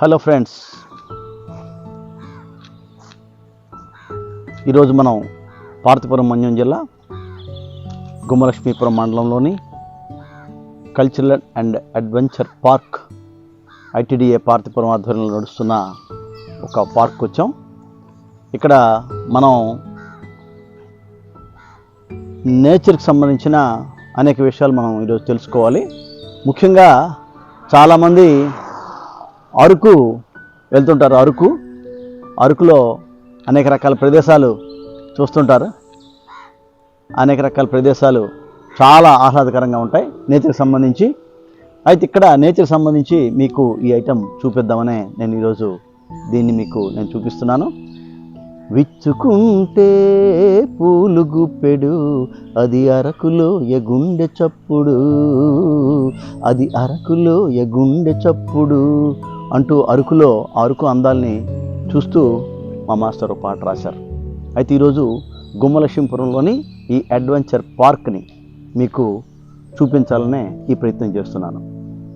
Hello friends. ఈరోజు మనం పార్తిపురం మన్యం జిల్లా గుమ్మలక్ష్మీపురం మండలంలోని cultural and adventure park ITDA Parthipuram ఆధ్వర్యంలో నడుస్తున్న ఒక పార్క్ వచ్చాం. ఇక్కడ మనం నేచర్కి సంబంధించిన అనేక విషయాలు మనం ఈరోజు తెలుసుకోవాలి. ముఖ్యంగా చాలామంది అరకు వెళ్తుంటారు. అరకు అరకులో అనేక రకాల ప్రదేశాలు చూస్తుంటారు. అనేక రకాల ప్రదేశాలు చాలా ఆహ్లాదకరంగా ఉంటాయి నేచర్కి సంబంధించి. అయితే ఇక్కడ నేచర్కి సంబంధించి మీకు ఈ ఐటెం చూపిద్దామనే నేను ఈరోజు దీన్ని మీకు నేను చూపిస్తున్నాను. విచ్చుకుంటే పూలు గుప్పెడు అది అరకులో ఎగుండె చప్పుడు అది అరకులో ఎగుండె చప్పుడు. అంటూ అరకులో అరకు అందాల్ని చూస్తూ మా మాస్టర్ పాట రాశారు. అయితే ఈరోజు గుమ్మలక్ష్మీపురంలోని ఈ అడ్వెంచర్ పార్క్ని మీకు చూపించాలనే ఈ ప్రయత్నం చేస్తున్నాను.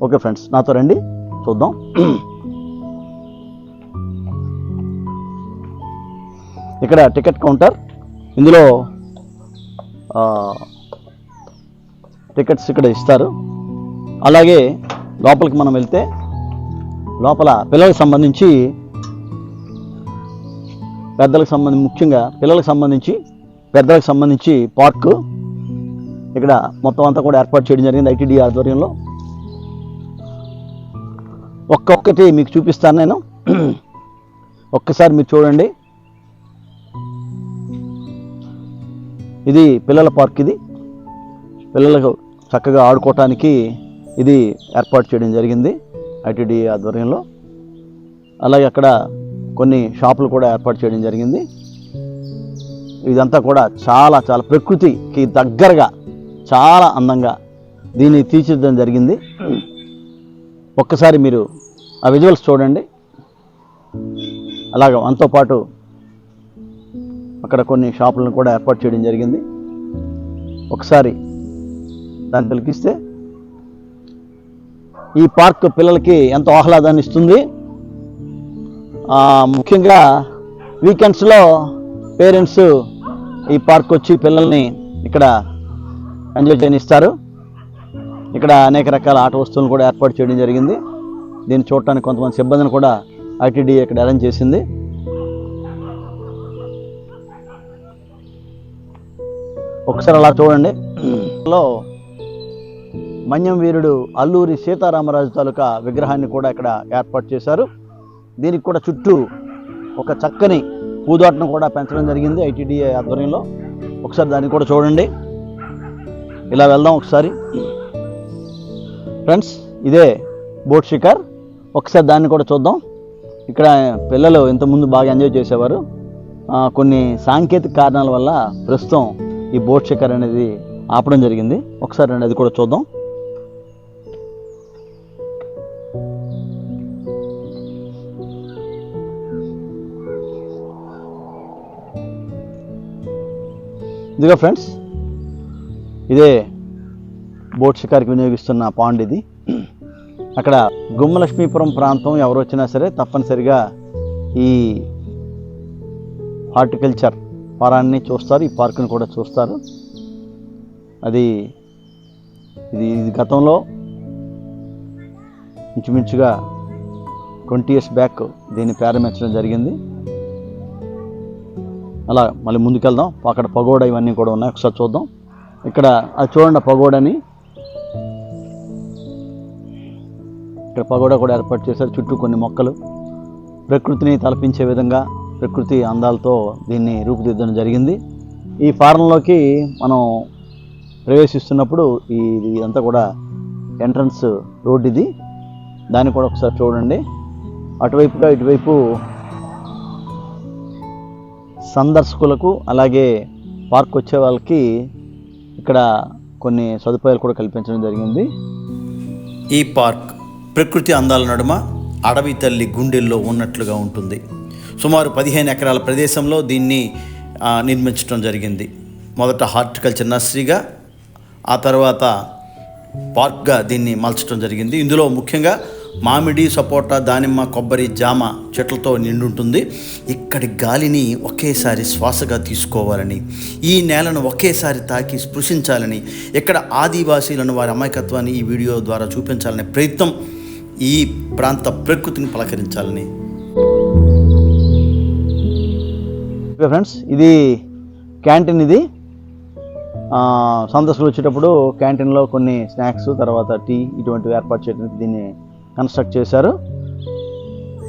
ఓకే ఫ్రెండ్స్ నాతో రండి చూద్దాం. ఇక్కడ టికెట్ కౌంటర్. ఇందులో టికెట్స్ ఇక్కడ ఇస్తారు. అలాగే లోపలికి మనం వెళ్తే లోపల పిల్లలకు సంబంధించి పెద్దలకు సంబంధించి ముఖ్యంగా పిల్లలకు సంబంధించి పెద్దలకు సంబంధించి పార్కు ఇక్కడ మొత్తం అంతా కూడా ఏర్పాటు చేయడం జరిగింది ఐటీడీ ఆధ్వర్యంలో. ఒక్కొక్కటి మీకు చూపిస్తాను నేను. ఒక్కసారి మీరు చూడండి. ఇది పిల్లల పార్క్ ఇది. పిల్లలకు చక్కగా ఆడుకోవటానికి ఇది ఏర్పాటు చేయడం జరిగింది. ఐటీడీ ఆధ్వర్యంలో. అలాగే అక్కడ కొన్ని షాపులు కూడా ఏర్పాటు చేయడం జరిగింది. ఇదంతా కూడా చాలా చాలా ప్రకృతికి దగ్గరగా చాలా అందంగా దీన్ని తీర్చిదిద్దడం జరిగింది. ఒక్కసారి మీరు ఆ విజువల్స్ చూడండి. అలాగే మనతో పాటు అక్కడ కొన్ని షాపులను కూడా ఏర్పాటు చేయడం జరిగింది. ఒకసారి దాన్ని పిలిపిస్తే ఈ పార్క్ పిల్లలకి ఎంతో ఆహ్లాదాన్ని ఇస్తుంది. ముఖ్యంగా వీకెండ్స్లో పేరెంట్స్ ఈ పార్క్ వచ్చి పిల్లల్ని ఇక్కడ ఎంజాయ్ చేయనిస్తారు ఇక్కడ అనేక రకాల ఆట వస్తువులను కూడా ఏర్పాటు చేయడం జరిగింది. దీన్ని చూడటానికి కొంతమంది సిబ్బందిని కూడా ఐటీడీ ఇక్కడ అరేంజ్ చేసింది. ఒకసారి అలా చూడండి. లో మన్యం వీరుడు అల్లూరి సీతారామరాజు తాలూకా విగ్రహాన్ని కూడా ఇక్కడ ఏర్పాటు చేశారు. దీనికి కూడా చుట్టూ ఒక చక్కని పూదోటను కూడా పెంచడం జరిగింది ఐటీడీఏ ఆధ్వర్యంలో. ఒకసారి దాన్ని కూడా చూడండి. ఇలా వెళ్దాం ఒకసారి. ఫ్రెండ్స్ ఇదే బోట్ షికార్. ఒకసారి దాన్ని కూడా చూద్దాం. ఇక్కడ పిల్లలు ఇంతకుముందు బాగా ఎంజాయ్ చేసేవారు. కొన్ని సాంకేతిక కారణాల వల్ల ప్రస్తుతం ఈ బోట్ షికార్ అనేది ఆపడం జరిగింది. ఒకసారి అది కూడా చూద్దాం. ఇదిగో ఫ్రెండ్స్ ఇదే బోట్ షికారికి వినియోగిస్తున్న పాండ్ ఇది. అక్కడ గుమ్మలక్ష్మీపురం ప్రాంతం ఎవరు వచ్చినా సరే తప్పనిసరిగా ఈ హార్టికల్చర్ వారాన్ని చూస్తారు ఈ పార్కుని కూడా చూస్తారు. అది ఇది గతంలో ఇంచుమించుగా ట్వంటీ ఇయర్స్ బ్యాక్ దీన్ని ప్రారంభించడం జరిగింది. అలా మళ్ళీ ముందుకెళ్దాం. అక్కడ పగోడ ఇవన్నీ కూడా ఉన్నాయి. ఒకసారి చూద్దాం. ఇక్కడ అది చూడండి పగోడని. ఇక్కడ పగోడ కూడా ఏర్పాటు చేశారు. చుట్టూ కొన్ని మొక్కలు. ప్రకృతిని తలపించే విధంగా ప్రకృతి అందాలతో దీన్ని రూపుదిద్దడం జరిగింది. ఈ ఫారంలోకి మనం ప్రవేశిస్తున్నప్పుడు ఈ ఇదంతా కూడా ఎంట్రన్స్ రోడ్ ఇది దాన్ని కూడా ఒకసారి చూడండి. అటువైపుగా ఇటువైపు సందర్శకులకు అలాగే పార్క్ వచ్చే వాళ్ళకి ఇక్కడ కొన్ని సదుపాయాలు కూడా కల్పించడం జరిగింది. ఈ పార్క్ ప్రకృతి అందాల నడుమ అడవి తల్లి గుండెల్లో ఉన్నట్లుగా ఉంటుంది. సుమారు పదిహేను ఎకరాల ప్రదేశంలో దీన్ని నిర్మించడం జరిగింది. మొదట హార్టికల్చర్ నర్సరీగా ఆ తర్వాత పార్క్గా దీన్ని మలచడం జరిగింది. ఇందులో ముఖ్యంగా మామిడి సపోటా దానిమ్మ కొబ్బరి జామ చెట్లతో నిండుంటుంది. ఇక్కడి గాలిని ఒకేసారి శ్వాసగా తీసుకోవాలని ఈ నేలను ఒకేసారి తాకి స్పృశించాలని ఇక్కడ ఆదివాసీలను వారి అమాయకత్వాన్ని ఈ వీడియో ద్వారా చూపించాలనే ప్రయత్నం ఈ ప్రాంత ప్రకృతిని పలకరించాలని. ఫ్రెండ్స్ ఇది క్యాంటీన్ ఇది. సందర్శనలు వచ్చేటప్పుడు క్యాంటీన్లో కొన్ని స్నాక్స్ తర్వాత టీ ఇటువంటివి ఏర్పాటు చేయడానికి దీన్ని కన్స్ట్రక్ట్ చేశారు.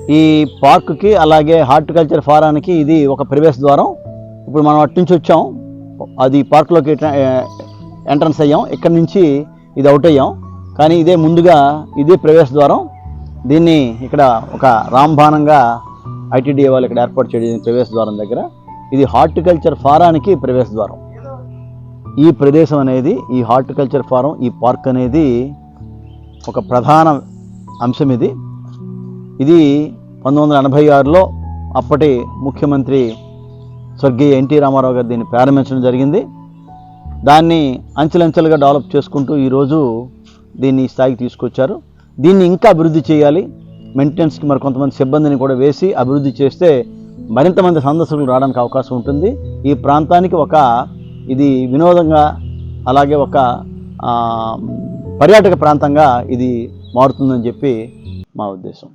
ఈ పార్కుకి అలాగే హార్టికల్చర్ ఫారానికి ఇది ఒక ప్రవేశ ద్వారం. ఇప్పుడు మనం అటు నుంచి వచ్చాం. అది పార్క్లోకి ఎంట్రన్స్ అయ్యాం. ఇక్కడ నుంచి ఇది అవుట్ అయ్యాం. కానీ ఇదే ముందుగా ఇదే ప్రవేశ ద్వారం. దీన్ని ఇక్కడ ఒక రాంబాణంగా ఐటీడీఏ వాళ్ళు ఇక్కడ ఏర్పాటు చేయడం ప్రవేశ ద్వారం దగ్గర. ఇది హార్టికల్చర్ ఫారానికి ప్రవేశ ద్వారం. ఈ ప్రదేశం అనేది ఈ హార్టికల్చర్ ఫారం ఈ పార్క్ అనేది ఒక ప్రధాన అంశం ఇది. ఇది పంతొమ్మిది వందల ఎనభై ఆరులో అప్పటి ముఖ్యమంత్రి స్వర్గీయ ఎన్టీ రామారావు గారు దీన్ని ప్రారంభించడం జరిగింది. దాన్ని అంచెలంచెలుగా డెవలప్ చేసుకుంటూ ఈరోజు దీన్ని ఈ స్థాయికి తీసుకొచ్చారు. దీన్ని ఇంకా అభివృద్ధి చేయాలి. మెయింటెనెన్స్కి మరి కొంతమంది సిబ్బందిని కూడా వేసి అభివృద్ధి చేస్తే మరింత మంది సందర్శకులు రావడానికి అవకాశం ఉంటుంది. ఈ ప్రాంతానికి ఒక ఇది వినోదంగా అలాగే ఒక పర్యాటక ప్రాంతంగా ఇది మారుతుందని చెప్పి మా ఉద్దేశం.